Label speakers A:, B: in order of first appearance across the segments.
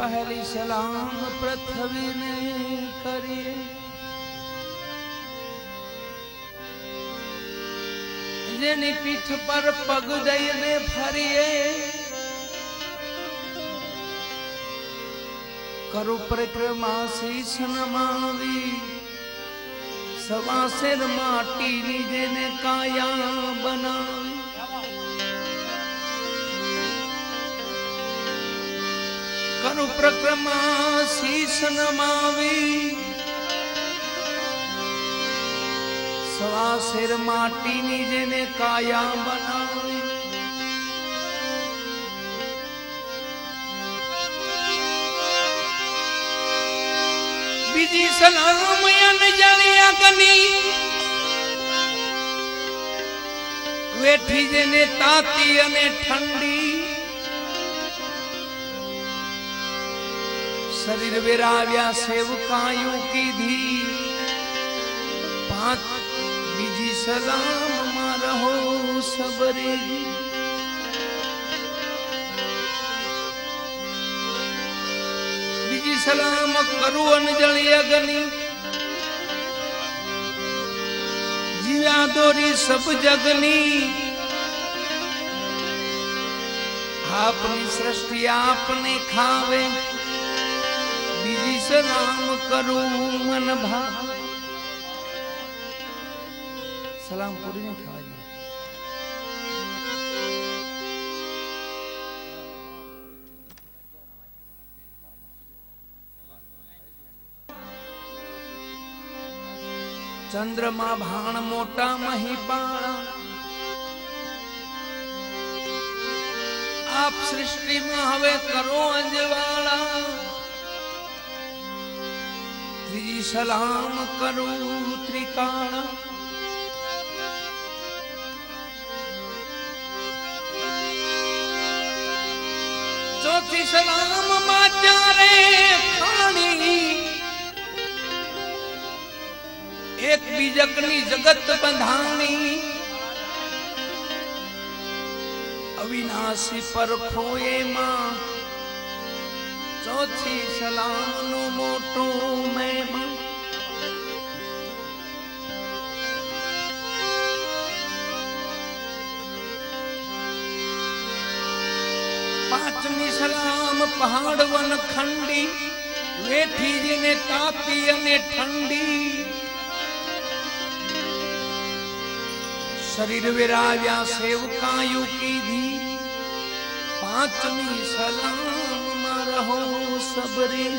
A: પહેલી સલામ પૃથ્વીને કરીએ. જેની પીઠ પર પગ દઈને ફરીએ. કરુ પરિક્રમા શીશ નમાવી સવાસેર માટીની જેને કાયા બનાવી. કરુ પ્રક્રમા શીશ નમાવી સવા શેર માટીની જેને કાયા બનાવી. બીજી સલામ જાણ્યા કની વેઠી જેને તાતી અને ઠંડી. શરીર વેરાવ્યા સેવકાયું કીધી. પાંચ બીજી સલામમાં રહો સબરે. બીજી સલામ કરું અનજણી અગની. જીયા દોરી સબ જગની. આપની સૃષ્ટિ આપને ખાવે. સલામ કરું મન ભા સલામ પૂરી નહીં થવા દે. ચંદ્રમાં ભાણ મોટા મહીપાણા. આપ સૃષ્ટિમાં હવે કરો અંજવાળા. સલામ કરું ત્રિકાણ. ચોથી સલામમાં ચારે ખાણી. એક બીજકની જગત બંધાણી. અવિનાશી પરખો એમાં ચોથી સલામનું મોટું મહેમાન. પાંચમી સલામ પહાડ વન ખંડી વેઠી જેને તાપી અને ઠંડી. શરીર વિરાવ્યા સેવકાયું કીધી. પાંચમી સલામમાં રહો સબરી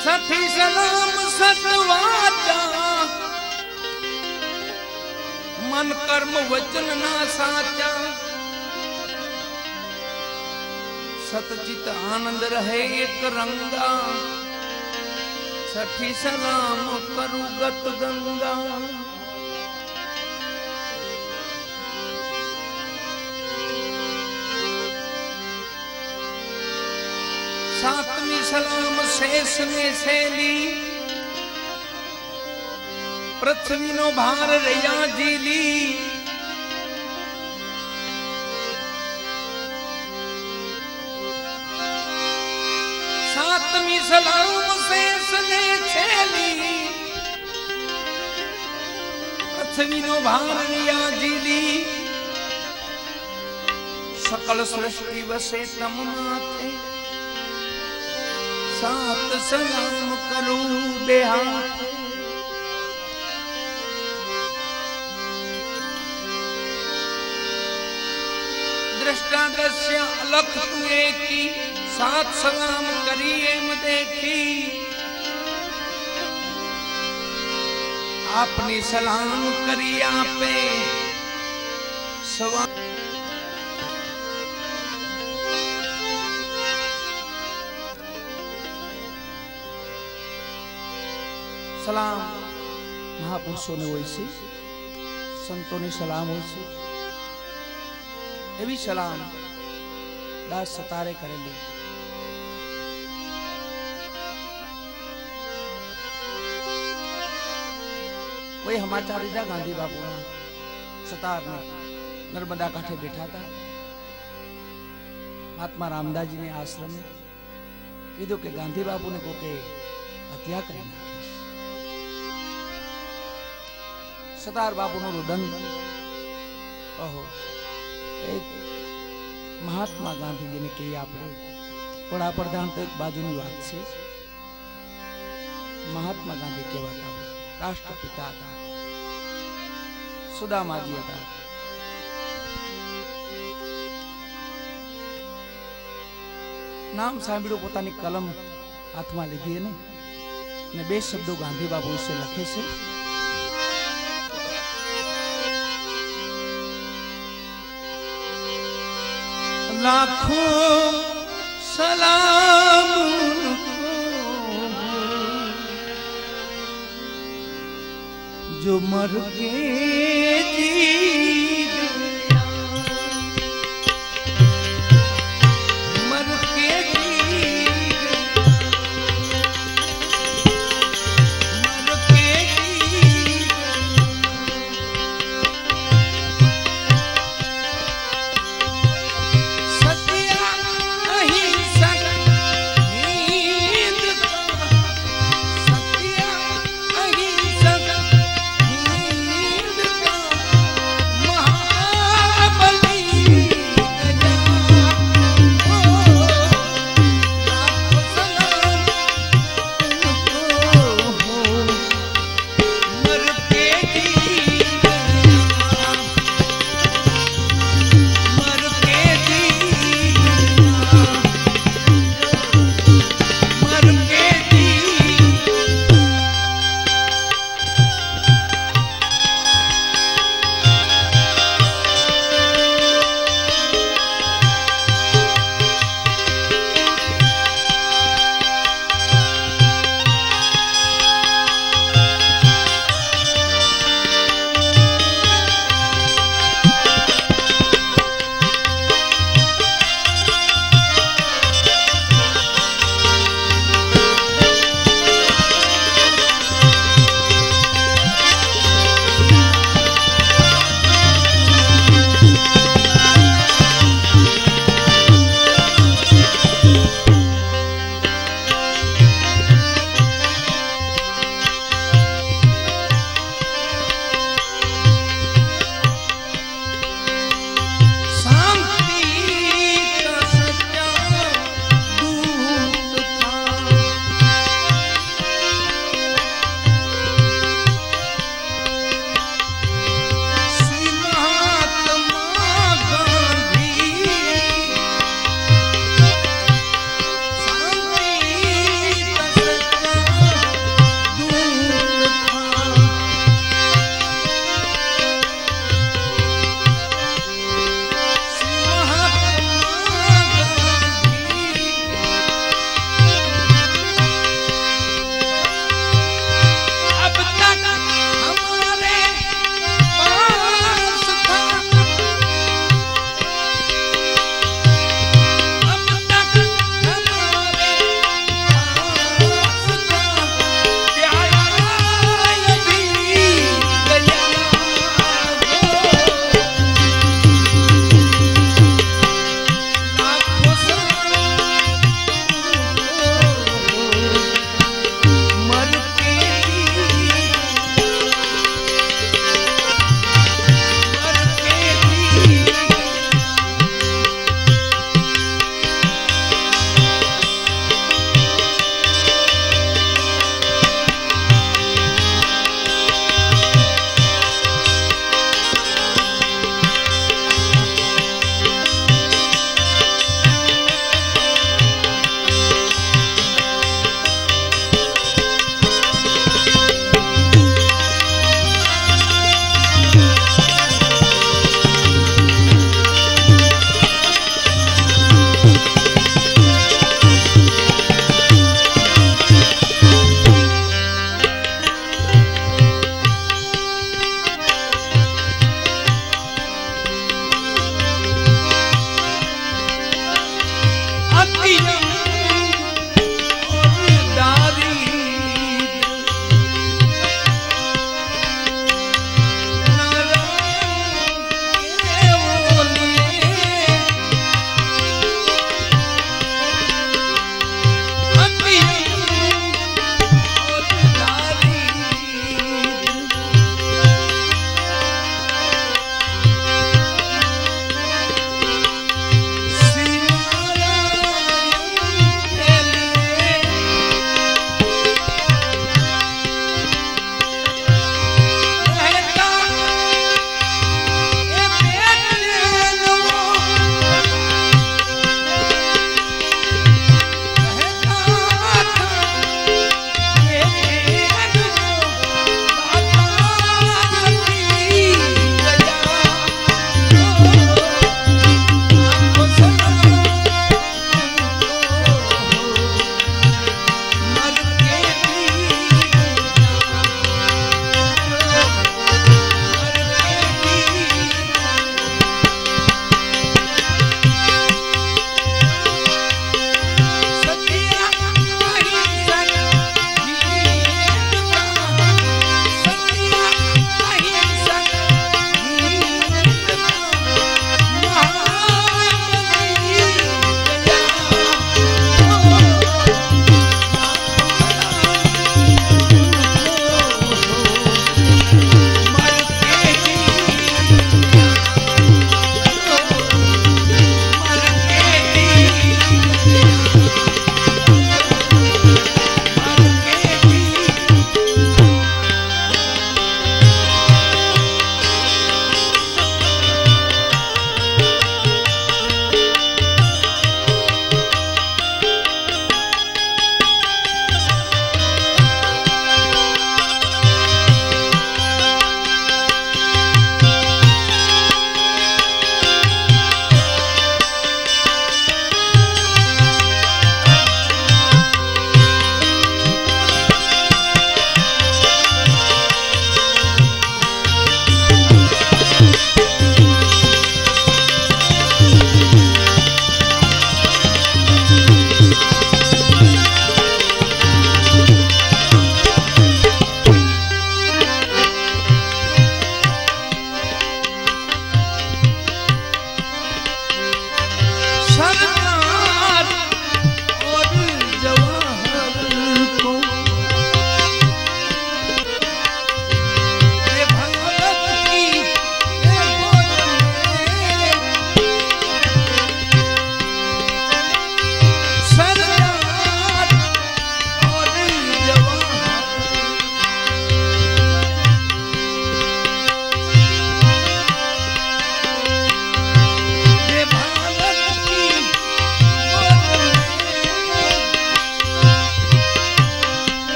A: છઠ્ઠી સલામ સતવાચા મન કર્મ વચન ના સાચા સતચિત આનંદ રહે એક રંગા સઠી સલામ કરું ગત ગંગા સાતમી સલામ શેષ ને શેલી. પૃથ્વીનો ભાર રહ્યા જીલી. સાતમી સલામ શેષ ને છેલી પૃથ્વીનો ભાર રહ્યા જીલી. સકલ સૃષ્ટિ વસે તમ માથે. સાત સલામ કરું બે હાથ દ્રષ્ટા દ્રશ્ય અલખ તું એકી સાત સલામ કરી એમ દેખી આપની સલામ કરી સલામ. મહાપુરુષોને હોય છે. સંતોની સલામ હોય છે. એવી સલામ દાસ સતારે કરેલી. કોઈ સમાચાર લીધા ગાંધી બાપુના. સતારને નર્મદા કાંઠે બેઠા હતા. મહાત્મા રામદાસજીને આશ્રમે કીધું કે ગાંધી બાપુને કોકે હત્યા કરી નાખી. સતાર બાપુનું રુદન. ઓહો એક મહાત્મા ગાંધીજીને કહીએ આપણે વડાપ્રધાન તો એક બાજુની વાત છે. મહાત્મા ગાંધી કહેવાતા રાષ્ટ્રપિતા હતા, સુદામાજી હતા. નામ સાંભળ્યું, પોતાની કલમ હાથમાં લીધી અને બે શબ્દો ગાંધી બાપુ વિશે લખે છે. રાખું સલામ. જો મર કે